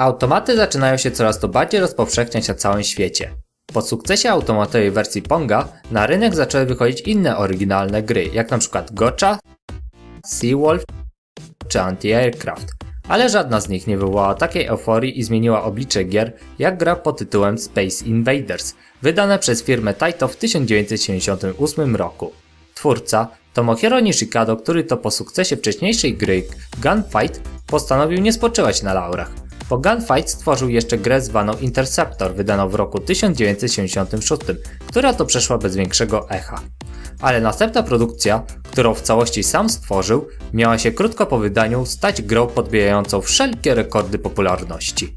Automaty zaczynają się coraz to bardziej rozpowszechniać na całym świecie. Po sukcesie automatowej wersji Ponga na rynek zaczęły wychodzić inne oryginalne gry, jak np. Gotcha, Seawolf czy Anti-Aircraft, ale żadna z nich nie wywołała takiej euforii i zmieniła oblicze gier jak gra pod tytułem Space Invaders, wydane przez firmę Taito w 1978 roku. Twórca Tomohiro Nishikado, który to po sukcesie wcześniejszej gry Gunfight postanowił nie spoczywać na laurach. Po Gunfight stworzył jeszcze grę zwaną Interceptor, wydaną w roku 1976, która to przeszła bez większego echa. Ale następna produkcja, którą w całości sam stworzył, miała się krótko po wydaniu stać grą podbijającą wszelkie rekordy popularności.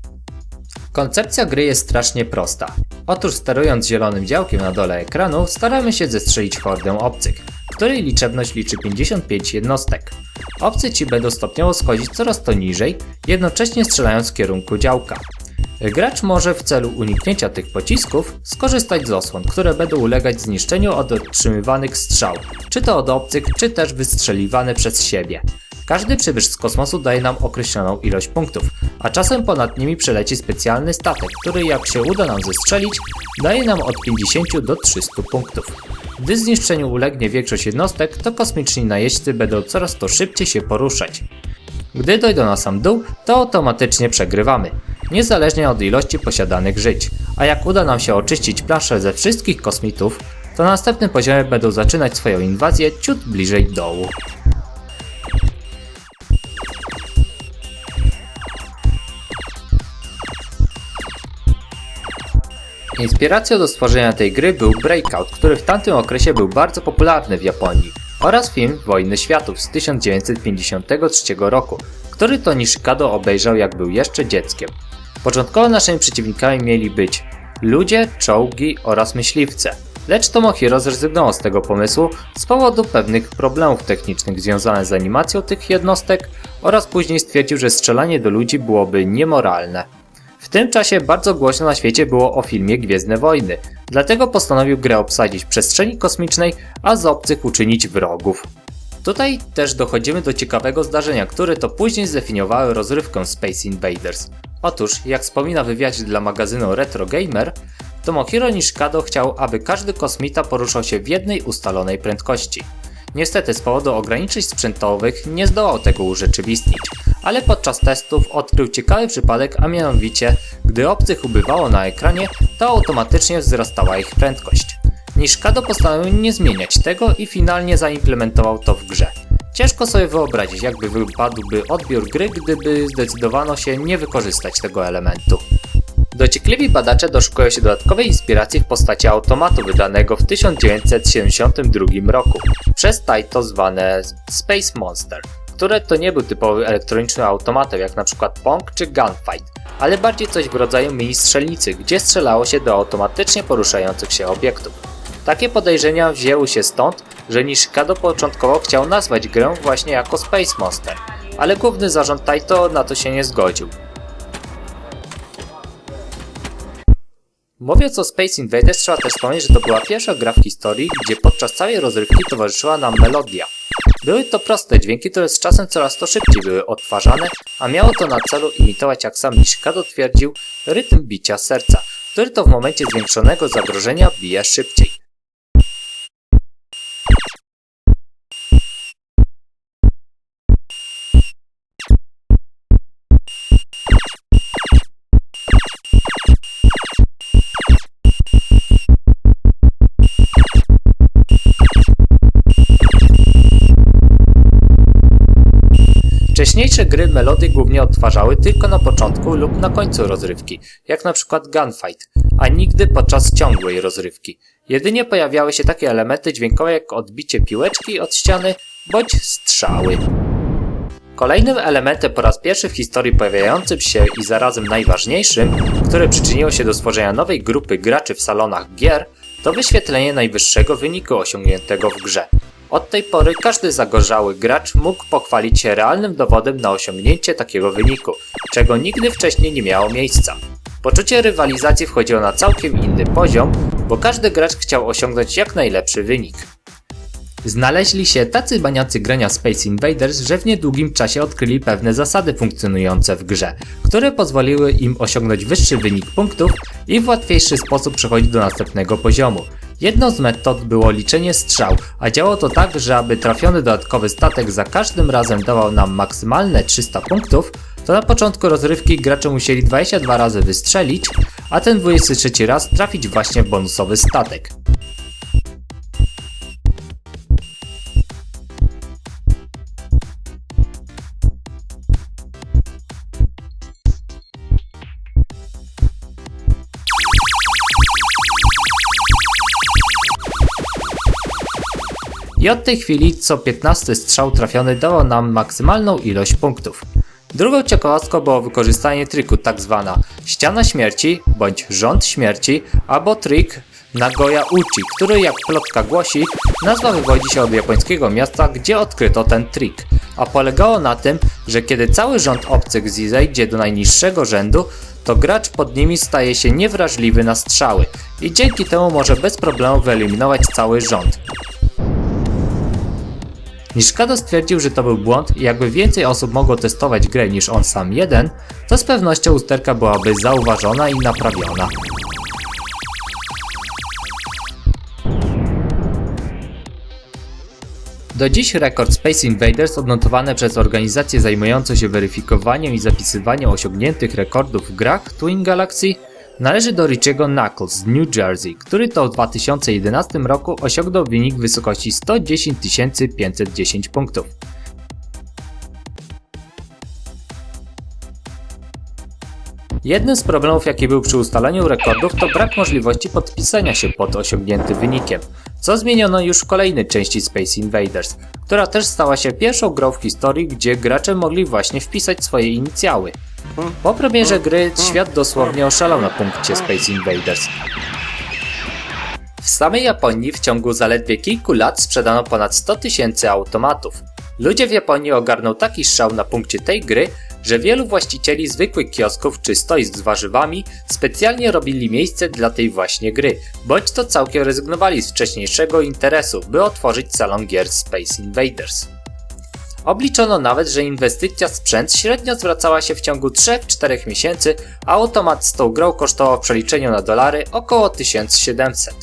Koncepcja gry jest strasznie prosta. Otóż sterując zielonym działkiem na dole ekranu, staramy się zestrzelić hordę obcych, której liczebność liczy 55 jednostek. Obcy ci będą stopniowo schodzić coraz to niżej, jednocześnie strzelając w kierunku działka. Gracz może w celu uniknięcia tych pocisków skorzystać z osłon, które będą ulegać zniszczeniu od otrzymywanych strzał, czy to od obcych, czy też wystrzeliwane przez siebie. Każdy przybysz z kosmosu daje nam określoną ilość punktów, a czasem ponad nimi przeleci specjalny statek, który jak się uda nam zestrzelić, daje nam od 50 do 300 punktów. Gdy zniszczeniu ulegnie większość jednostek, to kosmiczni najeźdźcy będą coraz to szybciej się poruszać. Gdy dojdą na sam dół, to automatycznie przegrywamy, niezależnie od ilości posiadanych żyć. A jak uda nam się oczyścić planszę ze wszystkich kosmitów, to na następnym poziomie będą zaczynać swoją inwazję ciut bliżej dołu. Inspiracją do stworzenia tej gry był Breakout, który w tamtym okresie był bardzo popularny w Japonii, oraz film Wojny Światów z 1953 roku, który to Nishikado obejrzał jak był jeszcze dzieckiem. Początkowo naszymi przeciwnikami mieli być ludzie, czołgi oraz myśliwce. Lecz Tomohiro zrezygnował z tego pomysłu z powodu pewnych problemów technicznych związanych z animacją tych jednostek oraz później stwierdził, że strzelanie do ludzi byłoby niemoralne. W tym czasie bardzo głośno na świecie było o filmie Gwiezdne Wojny, dlatego postanowił grę obsadzić w przestrzeni kosmicznej, a z obcych uczynić wrogów. Tutaj też dochodzimy do ciekawego zdarzenia, które to później zdefiniowały rozrywkę Space Invaders. Otóż, jak wspomina w wywiadzie dla magazynu Retro Gamer, Tomohiro Nishikado chciał, aby każdy kosmita poruszał się w jednej ustalonej prędkości. Niestety z powodu ograniczeń sprzętowych nie zdołał tego urzeczywistnić, ale podczas testów odkrył ciekawy przypadek, a mianowicie, gdy obcych ubywało na ekranie, to automatycznie wzrastała ich prędkość. Nishikado postanowił nie zmieniać tego i finalnie zaimplementował to w grze. Ciężko sobie wyobrazić, jakby wypadłby odbiór gry, gdyby zdecydowano się nie wykorzystać tego elementu. Dociekliwi badacze doszukują się dodatkowej inspiracji w postaci automatu wydanego w 1972 roku przez Taito zwane Space Monster, które to nie był typowy elektroniczny automatem jak np. Pong czy Gunfight, ale bardziej coś w rodzaju mini strzelnicy, gdzie strzelało się do automatycznie poruszających się obiektów. Takie podejrzenia wzięły się stąd, że Nishikado początkowo chciał nazwać grę właśnie jako Space Monster, ale główny zarząd Taito na to się nie zgodził. Mówiąc o Space Invaders trzeba też wspomnieć, że to była pierwsza gra w historii, gdzie podczas całej rozrywki towarzyszyła nam melodia. Były to proste dźwięki, które z czasem coraz to szybciej były odtwarzane, a miało to na celu imitować, jak sam Nishikado twierdził, rytm bicia serca, który to w momencie zwiększonego zagrożenia bije szybciej. Wcześniejsze gry melody głównie odtwarzały tylko na początku lub na końcu rozrywki, jak na przykład Gunfight, a nigdy podczas ciągłej rozrywki. Jedynie pojawiały się takie elementy dźwiękowe jak odbicie piłeczki od ściany bądź strzały. Kolejnym elementem po raz pierwszy w historii pojawiającym się i zarazem najważniejszym, które przyczyniło się do stworzenia nowej grupy graczy w salonach gier, to wyświetlenie najwyższego wyniku osiągniętego w grze. Od tej pory każdy zagorzały gracz mógł pochwalić się realnym dowodem na osiągnięcie takiego wyniku, czego nigdy wcześniej nie miało miejsca. Poczucie rywalizacji wchodziło na całkiem inny poziom, bo każdy gracz chciał osiągnąć jak najlepszy wynik. Znaleźli się tacy baniacy grania Space Invaders, że w niedługim czasie odkryli pewne zasady funkcjonujące w grze, które pozwoliły im osiągnąć wyższy wynik punktów i w łatwiejszy sposób przechodzić do następnego poziomu. Jedną z metod było liczenie strzał, a działało to tak, że aby trafiony dodatkowy statek za każdym razem dawał nam maksymalne 300 punktów, to na początku rozrywki gracze musieli 22 razy wystrzelić, a ten 23 raz trafić właśnie w bonusowy statek. I od tej chwili co 15 strzał trafiony dawał nam maksymalną ilość punktów. Drugą ciekawostką było wykorzystanie triku tak zwana ściana śmierci bądź rząd śmierci albo trik Nagoya Uchi, który jak plotka głosi, nazwa wywodzi się od japońskiego miasta, gdzie odkryto ten trik. A polegało na tym, że kiedy cały rząd obcych zejdzie do najniższego rzędu, to gracz pod nimi staje się niewrażliwy na strzały i dzięki temu może bez problemu wyeliminować cały rząd. Nishikado stwierdził, że to był błąd i jakby więcej osób mogło testować grę niż on sam jeden, to z pewnością usterka byłaby zauważona i naprawiona. Do dziś rekord Space Invaders odnotowany przez organizację zajmującą się weryfikowaniem i zapisywaniem osiągniętych rekordów w grach Twin Galaxy należy do Richiego Knuckles z New Jersey, który to w 2011 roku osiągnął wynik w wysokości 110 510 punktów. Jednym z problemów jaki był przy ustalaniu rekordów to brak możliwości podpisania się pod osiągniętym wynikiem, co zmieniono już w kolejnej części Space Invaders, która też stała się pierwszą grą w historii, gdzie gracze mogli właśnie wpisać swoje inicjały. Po premierze gry świat dosłownie oszalał na punkcie Space Invaders. W samej Japonii w ciągu zaledwie kilku lat sprzedano ponad 100 tysięcy automatów. Ludzie w Japonii ogarnął taki szał na punkcie tej gry, że wielu właścicieli zwykłych kiosków czy stoisk z warzywami specjalnie robili miejsce dla tej właśnie gry, bądź to całkiem rezygnowali z wcześniejszego interesu, by otworzyć salon gier Space Invaders. Obliczono nawet, że inwestycja w sprzęt średnio zwracała się w ciągu 3-4 miesięcy, a automat z tą grą kosztował w przeliczeniu na dolary około 1700.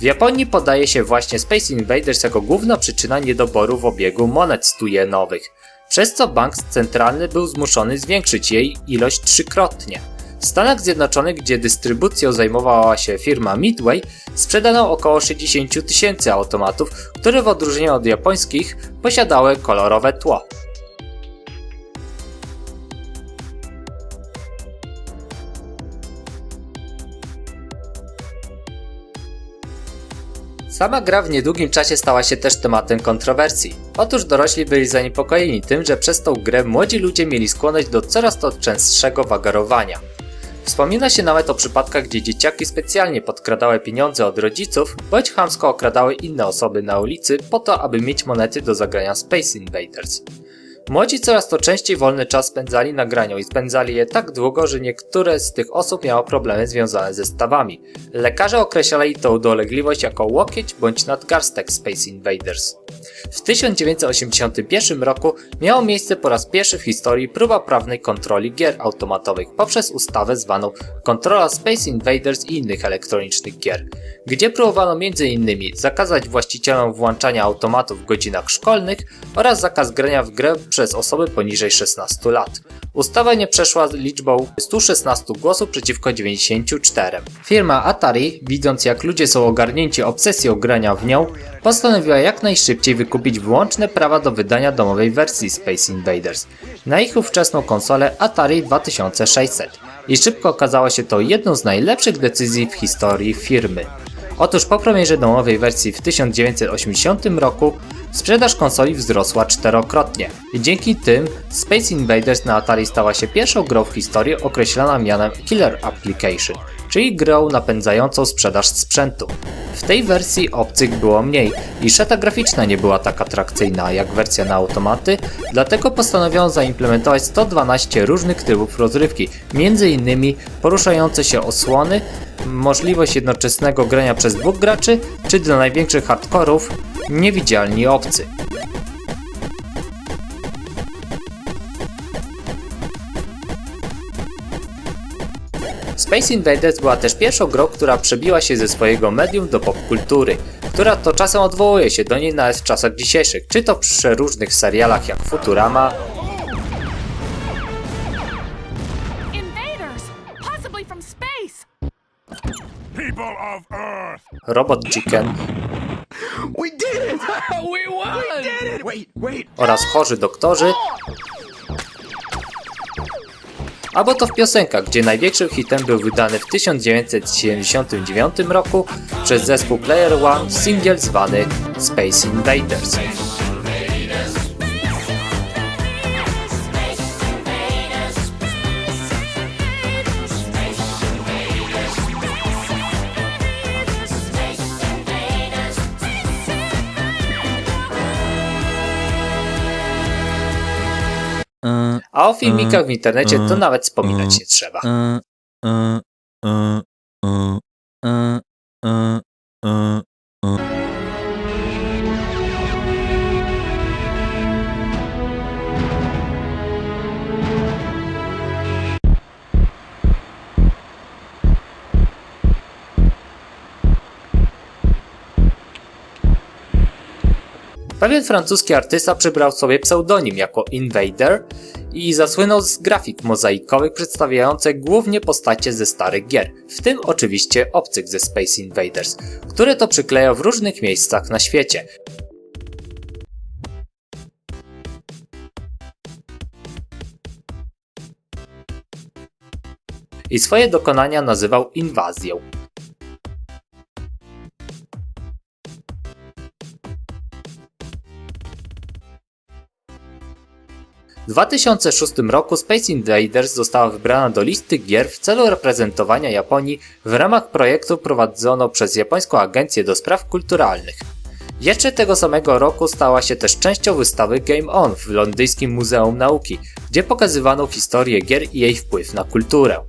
W Japonii podaje się właśnie Space Invaders jako główna przyczyna niedoboru w obiegu monet 100 jenowych, przez co bank centralny był zmuszony zwiększyć jej ilość trzykrotnie. W Stanach Zjednoczonych, gdzie dystrybucją zajmowała się firma Midway, sprzedano około 60 tysięcy automatów, które w odróżnieniu od japońskich posiadały kolorowe tło. Sama gra w niedługim czasie stała się też tematem kontrowersji. Otóż dorośli byli zaniepokojeni tym, że przez tą grę młodzi ludzie mieli skłonność do coraz to częstszego wagarowania. Wspomina się nawet o przypadkach, gdzie dzieciaki specjalnie podkradały pieniądze od rodziców, bądź chamsko okradały inne osoby na ulicy po to, aby mieć monety do zagrania Space Invaders. Młodzi coraz to częściej wolny czas spędzali na graniu i spędzali je tak długo, że niektóre z tych osób miało problemy związane ze stawami. Lekarze określali tą dolegliwość jako łokieć bądź nadgarstek Space Invaders. W 1981 roku miało miejsce po raz pierwszy w historii próba prawnej kontroli gier automatowych poprzez ustawę zwaną Kontrola Space Invaders i innych elektronicznych gier, gdzie próbowano m.in. zakazać właścicielom włączania automatów w godzinach szkolnych oraz zakaz grania w grę przez osoby poniżej 16 lat. Ustawa nie przeszła liczbą 116 głosów przeciwko 94. Firma Atari, widząc jak ludzie są ogarnięci obsesją grania w nią, postanowiła jak najszybciej wykupić wyłączne prawa do wydania domowej wersji Space Invaders na ich ówczesną konsolę Atari 2600 i szybko okazało się to jedną z najlepszych decyzji w historii firmy. Otóż po premierze domowej wersji w 1980 roku sprzedaż konsoli wzrosła czterokrotnie dzięki tym Space Invaders na Atari stała się pierwszą grą w historii określana mianem Killer Application, czyli grą napędzającą sprzedaż sprzętu. W tej wersji obcych było mniej i szata graficzna nie była tak atrakcyjna jak wersja na automaty, dlatego postanowiono zaimplementować 112 różnych trybów rozrywki, m.in. poruszające się osłony, możliwość jednoczesnego grania przez dwóch graczy, czy dla największych hardkorów niewidzialni obcy. Space Invaders była też pierwszą grą, która przebiła się ze swojego medium do popkultury, która to czasem odwołuje się do niej nawet w czasach dzisiejszych, czy to przy przeróżnych serialach jak Futurama! Robot Chicken We did it! we won! We did it! Wait, wait. oraz Chorzy Doktorzy, albo to w piosenkach, gdzie największym hitem był wydany w 1979 roku przez zespół Player One singiel zwany Space Invaders. A o filmikach w internecie to nawet wspominać nie trzeba. Pewien francuski artysta przybrał sobie pseudonim jako Invader i zasłynął z grafik mozaikowych przedstawiających głównie postacie ze starych gier, w tym oczywiście obcych ze Space Invaders, które to przyklejał w różnych miejscach na świecie. I swoje dokonania nazywał inwazją. W 2006 roku Space Invaders została wybrana do listy gier w celu reprezentowania Japonii w ramach projektu prowadzono przez japońską agencję do spraw kulturalnych. Jeszcze tego samego roku stała się też częścią wystawy Game On w londyńskim Muzeum Nauki, gdzie pokazywano historię gier i jej wpływ na kulturę.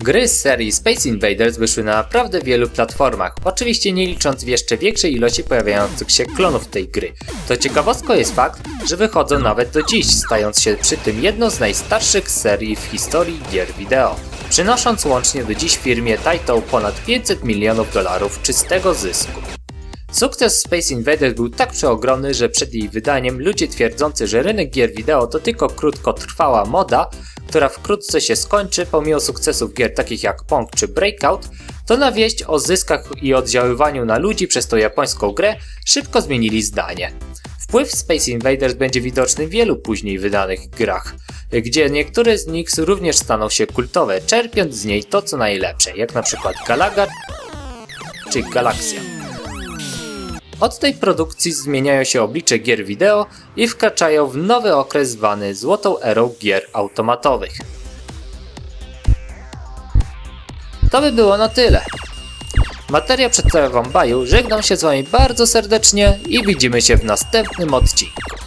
Gry z serii Space Invaders wyszły na naprawdę wielu platformach, oczywiście nie licząc w jeszcze większej ilości pojawiających się klonów tej gry. To ciekawostką jest fakt, że wychodzą nawet do dziś, stając się przy tym jedną z najstarszych serii w historii gier wideo, przynosząc łącznie do dziś firmie Taito ponad 500 milionów dolarów czystego zysku. Sukces Space Invaders był tak przeogromny, że przed jej wydaniem ludzie twierdzący, że rynek gier wideo to tylko krótkotrwała moda, która wkrótce się skończy pomimo sukcesów gier takich jak Pong czy Breakout, to na wieść o zyskach i oddziaływaniu na ludzi przez tą japońską grę szybko zmienili zdanie. Wpływ Space Invaders będzie widoczny w wielu później wydanych grach, gdzie niektóre z nich również staną się kultowe, czerpiąc z niej to co najlepsze, jak na przykład Galaga czy Galaxia. Od tej produkcji zmieniają się oblicze gier wideo i wkraczają w nowy okres zwany złotą erą gier automatowych. To by było na tyle. Materiał przedstawia Wam Baju, żegnam się z Wami bardzo serdecznie i widzimy się w następnym odcinku.